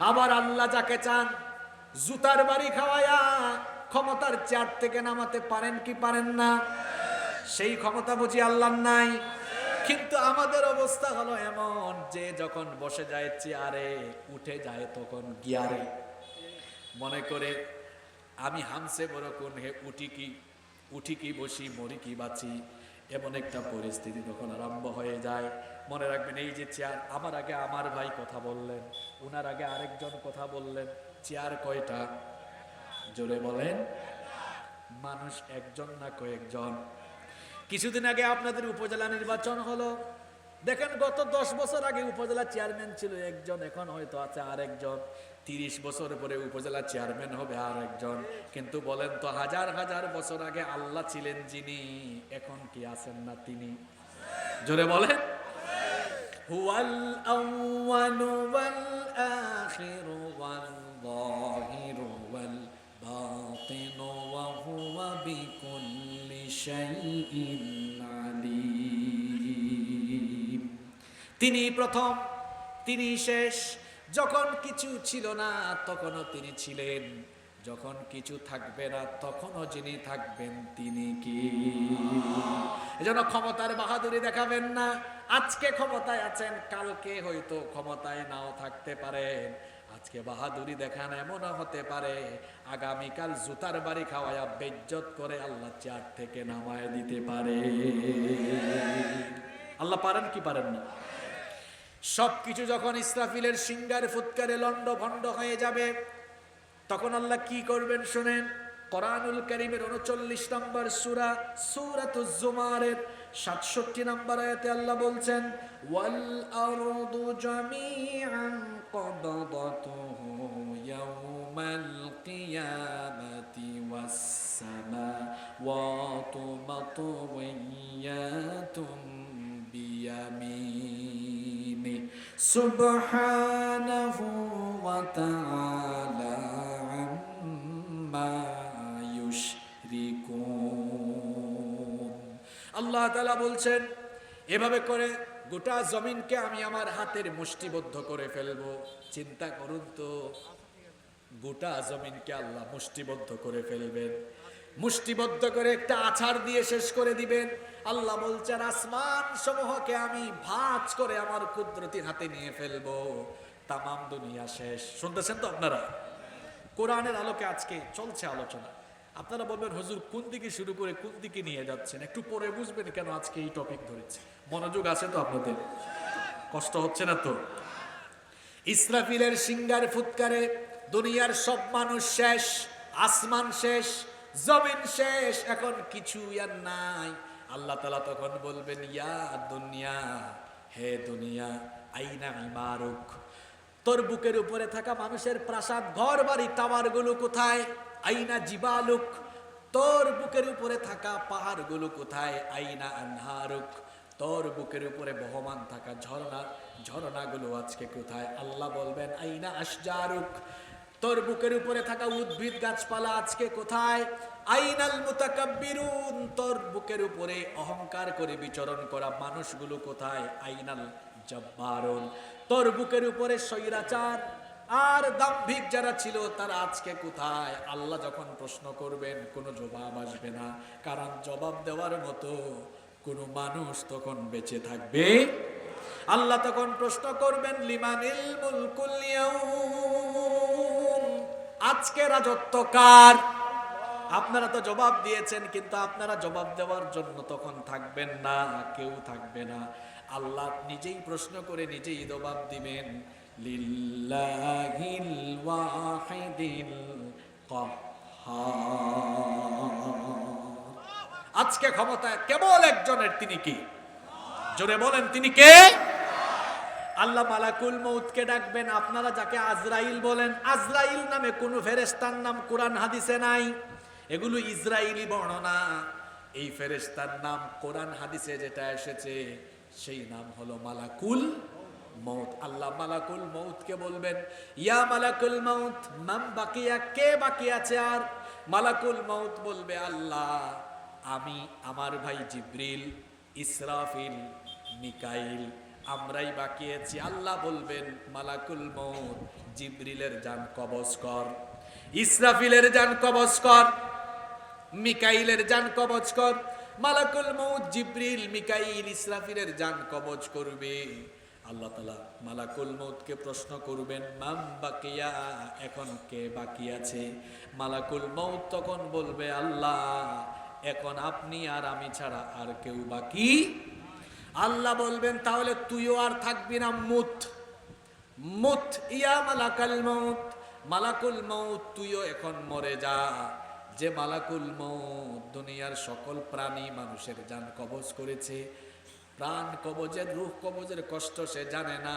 আবার আল্লাহ যাকে চান, জুতার বাড়ি খাওয়ায়া ক্ষমতার চেয়ার থেকে নামাতে পারেন কি পারেন না? সেই ক্ষমতা বুঝি আল্লাহর নাই। কিন্তু আমাদের অবস্থা হলো এমন, যে যখন বসে যায় চেয়ারে, উঠে যায় তখন গিয়ারে। মনে করে, আমি হামসে বড় কোন হে, উঠি কি উঠি কি বসি, মরি কি বাঁচি। এমন একটা পরিস্থিতি তখন আরম্ভ হয়ে যায়, মনে রাখবেন এই যে চেয়ার, আমার আগে আমার ভাই কথা বললেন ওনার আগে আরেকজন কথা বললেন, চেয়ার কয়টা? জোরে বলেন, মানুষ একজন না কয়েকজন? কিছুদিন আগে আপনাদের উপজেলা নির্বাচন হলো দেখেন, গত দশ বছর আগে উপজেলা চেয়ারম্যান ছিল একজন, এখন হয়তো আছে আরেকজন। তিরিশ বছর পরে উপজেলা চেয়ারম্যান হবে আর একজন কিন্তু বলেন তো, হাজার হাজার বছর আগে আল্লাহ ছিলেন যিনি, এখন কি আছেন না তিনি? জোরে বলেন। হুয়াল আউয়ালু তিনি প্রথম, তিনি শেষ। যখন কিছু ছিল না, তখনও তিনি ছিলেন। যখন কিছু থাকবে না, তখনও যিনি থাকবেন তিনি কি? এজন্য ক্ষমতার বাহাদুরি দেখাবেন না। আজকে ক্ষমতায় আছেন, কালকে হয়তো ক্ষমতায় নাও থাকতে পারেন। আজকে বাহাদুরি দেখান এমনও হতে পারে। আগামীকাল জুতার বাড়ি খাওয়ায়া বেজ্জত করে আল্লাহ চেয়ার থেকে নামায় দিতে পারে। আল্লাহ পারেন কি পারেন না? সবকিছু যখন ইসরাফিলের সিঙ্গার ফুৎকারে লন্ড ভণ্ড হয়ে যাবে, তখন আল্লাহ কি করবেন শুনেন? কোরআনুল করিমের উনচল্লিশ নম্বর সুরা সুরাতুজ জুমারের সাতষট্টি নম্বর আয়াতে আল্লাহ বলছেন, ওয়াল ওয়া তাআলা আম্মা ইউশরিকুন আল্লাহ তাআলা বলছেন, এভাবে করে গোটা জমিনকে আমি আমার হাতের মুষ্টিবদ্ধ করে ফেলব। চিন্তা করুন তো, গোটা জমিনকে আল্লাহ মুষ্টিবদ্ধ করে ফেলবেন। মুষ্টিবদ্ধ করে একটা আছাড় দিয়ে শেষ করে দিবেন। আল্লাহ বলছেন আসমান সমূহকে আমি ভাঁজ করে আমার কুদরতি হাতে নিয়ে ফেলব। তামাম দুনিয়া শেষ। শুনতেছেন তো আপনারা? কোরআনের আলোকে আজকে চলছে আলোচনা। আপনারা বলবেন, হুজুর, কোন দিকে শুরু করে কোন দিকে নিয়ে যাচ্ছেন? একটু পরে বুঝবেন কেন আজকে এই টপিক ধরেছে। মনোযোগ আছে তো আপনাদের? কষ্ট হচ্ছে না তো? ইসরাফিলের সিঙ্গার ফুৎকারে, দুনিয়ার সব মানুষ শেষ, আসমান শেষ। জমিন শেষ, এখন কিছু আর নাই। আল্লাহ তালা তখন বলবেন, ইয়া দুনিয়া, হে দুনিয়া, আইনা ইমারুক? তোর বুকের উপরে থাকা মানুষের প্রাসাদ ঘর বাড়ি টাওয়ারগুলো কোথায়? আইনা জিবালুক? তোর বুকের উপরে থাকা পাহাড়গুলো কোথায়? আইনা আনহারুক? তোর বুকের উপরে বহমান থাকা ঝর্ণা, ঝর্ণাগুলো আজকে কোথায়? আল্লাহ বলবেন, আইনা আশজারুক? তোর বুকের উপরে থাকা উদ্ভিদ গাছপালা আজকে কোথায়? আইনাল মুতাকাব্বিরুন, তোর বুকের উপরে অহংকার করে বিচরণ করা মানুষগুলো কোথায়? আইনাল জব্বারুন, তোর বুকের উপরে স্বৈরাচার। আর দাম্ভিক যারা ছিল, তারা আজকে কোথায়? আল্লাহ যখন প্রশ্ন করবেন, কোনো জবাব আসবে না। কারণ জবাব দেওয়ার মতো কোনো মানুষ তখন বেঁচে থাকবে। আল্লাহ তখন প্রশ্ন করবেন, লিমানিল মুলকুল। আজকে রাজত্ব কার? আপনারা তো জবাব দিয়েছেন, কিন্তু আপনারা জবাব দেওয়ার জন্য তখন থাকবেন না, কেউ থাকবে না। আল্লাহ নিজেই প্রশ্ন করে নিজেই জবাব দিবেন। আজকে ক্ষমতায় কেবল একজনের, তিনি কি? জোরে বলেন, তিনি কে? আল্লাহ মালাকুল মৌতকে ডাকবেন। আপনারা যাকে আজরাইল বলেন, আজরাইল নামে কোন ফেরেস্তার নাম কোরআন হাদিসে নাই। এগুলো ইসরায়েলি বর্ণনা। এই ফেরেস্তার নাম কোরআন হাদিসে যেটা এসেছে, সেই নাম হলো মালাকুল মৌত আল্লাহ মালাকুল মৌতকে বলবেন, ইয়া মালাকুল মৌত মাম বাকিয়া, কে বাকি আছে আর? মালাকুল মৌত বলবে, আল্লাহ, আমি আমার ভাই জিব্রিল, ইসরাফিল, মিকাইল আমরাই বাকিয়েছি আল্লাহ বলবেন, মালাকুল মৌত জিব্রিলের যান কবজ কর, ইসরাফিলের যান কবজ কর, মিকাইলের যান কবজ কর, মালাকুল মৌত জিব্রিল, মিকাইল, ইসরাফিলের যান কবজ করবে। আল্লাহ তালা মালাকুল মৌতকে প্রশ্ন করবেন, মাম বাকিয়া, এখন কে বাকি আছে? মালাকুল মৌত তখন বলবে, আল্লাহ, এখন আপনি আর আমি ছাড়া আর কেউ বাকি আল্লাহ বলবেন, তাহলে তুইও আর থাকবি না, মুত। মুত, ইয়া মালাকাল মৌত মালাকুল মৌত তুইও এখন মরে যা। যে মালাকুল মৌত দুনিয়ার সকল প্রাণী মানুষের যান কবজ করেছে, প্রাণ কবজের, রূহ কবজের কষ্ট সে জানে না।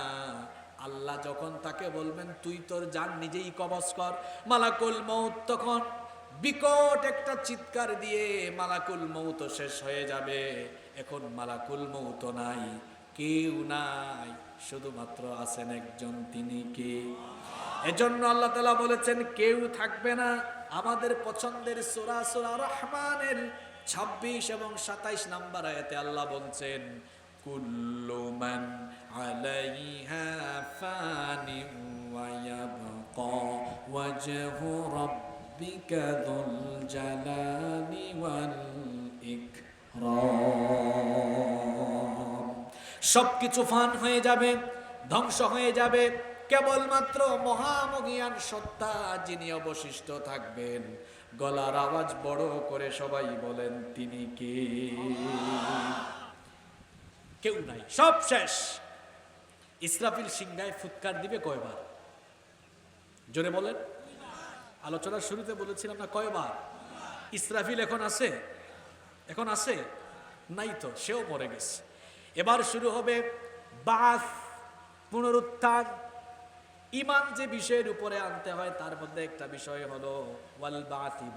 আল্লাহ যখন তাকে বলবেন, তুই তোর যান নিজেই কবজ কর। মালাকুল মৌত তখন বিকট একটা চিৎকার দিয়ে মালাকুল মৌত শেষ হয়ে যাবে। এখন মালাকুল মৌত নাই, কেউ নাই, শুধুমাত্র আছেন একজন তিনি কে? এজন্য আল্লাহ তালা বলেছেন, কেউ থাকবে না। আমাদের পছন্দের সোরা সোরা রহমানের ছাব্বিশ এবং সাতাইশ নাম্বার আয়াতে আল্লাহ বলছেন, কুল্লু মান আলাইহা ফানি ওয়াজহু জালালি ওয়াল ইকরাম। সবকিছু ফান হয়ে যাবে, ধ্বংস হয়ে যাবে, কেবলমাত্র মহামগিয়ান সত্তা যিনি অবশিষ্ট থাকবেন। গলার আওয়াজ বড় করে সবাই বলেন, তিনি কে? কেউ নাই, সব শেষ। ইসরাফিল সিংহায় ফুৎকার দিবে কয়বার? জোরে বলেন। আলোচনার শুরুতে বলেছিলাম না কয়বার? ইসরাফিল এখন আছে? এখন আছে? নাই তো, সেও মরে গেছে। এবার শুরু হবে বাস, পুনরুত্থান। ইমান যে বিষয়ের উপরে আনতে হয়, তার মধ্যে একটা বিষয় হলো, ওয়াল বাতি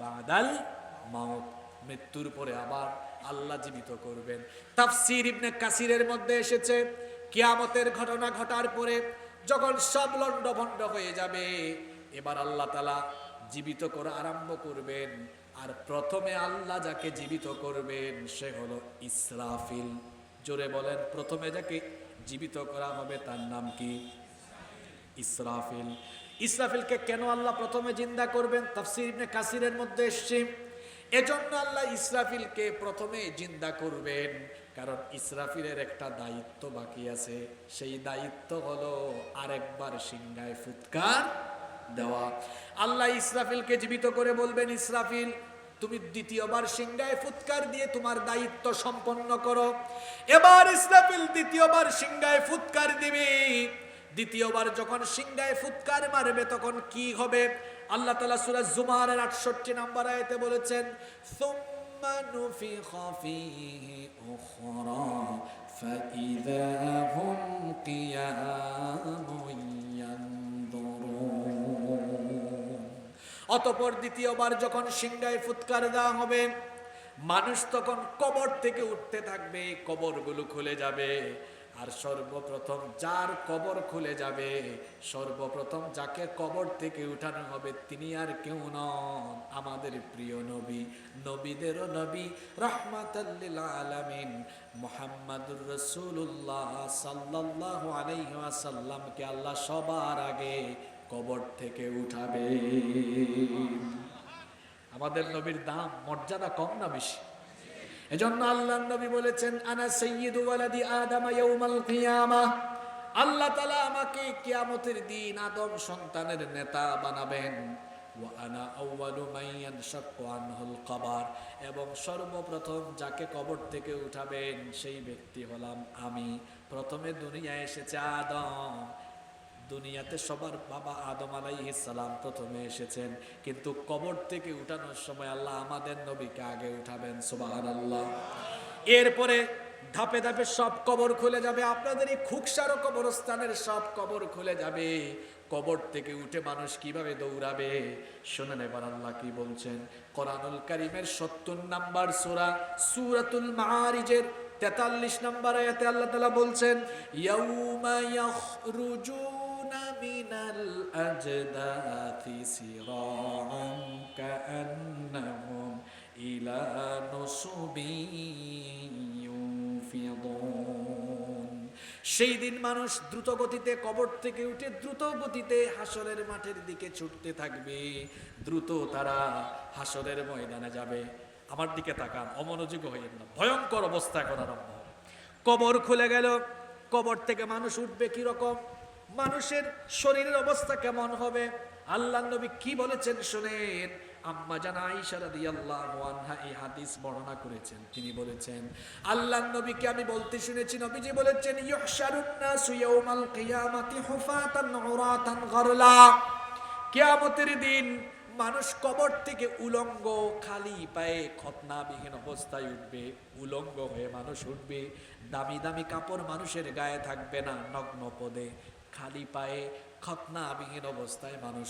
মৃত্যুর পরে আবার আল্লাহ জীবিত করবেন। তাফসির ইবনে কাসিরের মধ্যে এসেছে, কিয়ামতের ঘটনা ঘটার পরে যখন সব লণ্ডভণ্ড হয়ে যাবে, এবার আল্লাহ তালা জীবিত করা আরম্ভ করবেন। আর প্রথমে আল্লাহ যাকে জীবিত করবেন, সে হলো ইসরাফিল। জোরে বলেন, প্রথমে যাকে জীবিত করা হবে তার নাম কি? ইসরাফিল। ইসরাফিলকে কেন আল্লাহ প্রথমে জিন্দা করবেন? তাফসির ইবনে কাসিরের মধ্যে এসছে। এজন্য আল্লাহ ইসরাফিলকে প্রথমে জিন্দা করবেন। কারণ ইসরাফিলের একটা দায়িত্ব বাকি আছে। সেই দায়িত্ব হলো আরেকবার সিংহায় ফুৎকার দেওয়া আল্লাহ ইসরাফিলকে জীবিত করে বলবেন ইসরাফিল তুমি দ্বিতীয়বার সিংহায় ফুৎকার দিয়ে তোমার দায়িত্ব সম্পন্ন করো এবার ইসরাফিল দ্বিতীয়বার সিংহায় ফুৎকার দিবে দ্বিতীয়বার যখন সিংহায় ফুৎকার মারবে তখন কি হবে আল্লাহ তালা সুরা জুমারের আটষট্টি নাম্বার আয়তে বলেছেন ثم نفخ فيه أخرى فإذا هم قيام ينظرون অতপর দ্বিতীয়বার যখন সিংহায় ফুৎকার দেওয়া হবে, মানুষ তখন কবর থেকে উঠতে থাকবে, কবরগুলো খুলে যাবে। আর সর্বপ্রথম যার কবর খুলে যাবে, সর্বপ্রথম যাকে কবর থেকে উঠানো হবে, তিনি আর কেউ নন। আমাদের প্রিয় নবী, নবীদেরও নবী রহমাতাল্লিল মোহাম্মদুর রসুল্লাহ সাল্লাল্লাহু আলাইহি ওয়াসাল্লামকে আল্লাহ সবার আগে কবর থেকে উঠাবে। আমাদের নবীর দাম, মর্যাদা কম না বেশি? এজন্য আল্লাহ নবী বলেছেন, আনা সাইয়্যিদু ওয়ালাদি আদম ইয়াউমাল কিয়ামা। আল্লাহ তাআলা আমাকে কিয়ামতের দিন আদম সন্তানের নেতা বানাবেন। ওয়া আনা আউয়ালু মান ইয়ানশাক্কু আনহুল কবর। এবং সর্বপ্রথম যাকে কবর থেকে উঠাবেন, সেই ব্যক্তি হলাম আমি। প্রথমে দুনিয়ায় এসেছে আদম। দুনিয়াতে সবার বাবা আদম সালাম প্রথমে এসেছেন। কিন্তু কবর থেকে উঠানোর সময় আল্লাহ আমাদের নবীকে আগে উঠাবেন, সুবহানাল্লাহ। এরপরে ধাপে ধাপে সব কবর খুলে যাবে। আপনাদের এই খুকসারো কবরস্থানের সব কবর খুলে যাবে। কবর থেকে উঠে মানুষ কীভাবে দৌড়াবে? শুনে নেবার আল্লাহ কি বলছেন? কোরআনুল কারিমের সত্তর নাম্বার সূরা, সূরাতুল মাআরিজের তেতাল্লিশ নম্বর আয়াতে আল্লাহ তালা বলছেন, ইয়াউমা ইয়াখরুজুনা আজদাথি সিরাআন কাআন্নাহুম ইলা নুসুবি ইউফিদুন সেই দিন মানুষ দ্রুত গতিতে কবর থেকে উঠে দ্রুত গতিতে হাসরের মাঠের দিকে ছুটতে থাকবে। দ্রুত তারা হাসরের ময়দানে যাবে। আমার দিকে তাকান, অমনোযোগ হইয়েন না, ভয়ঙ্কর অবস্থা এখন আরম্ভ। কবর খুলে গেল, কবর থেকে মানুষ উঠবে কি রকম মানুষের শরীরের অবস্থা কেমন হবে? আল্লাহ নবী কি বলেছেন শুনেন? আম্মা জান আয়েশা রাদিয়াল্লাহু আনহা এই হাদিস বর্ণনা করেছেন। তিনি বলেছেন আল্লাহ নবীকে আমি বলতে শুনেছি, নবীজি বলেছেন, ইউহশারুন নাসু কিয়ামাতি হুফাতান উরাতান গরলা। কিয়ামতের দিন মানুষ কবর থেকে উলঙ্গ, খালি পায়ে খতনাবিহীন অবস্থায় উঠবে, উলঙ্গ হয়ে মানুষ উঠবে। দামি দামি কাপড় মানুষের গায়ে থাকবে না, নগ্ন পদে। খালি পায়ে খতনা বিহীন অবস্থায় মানুষ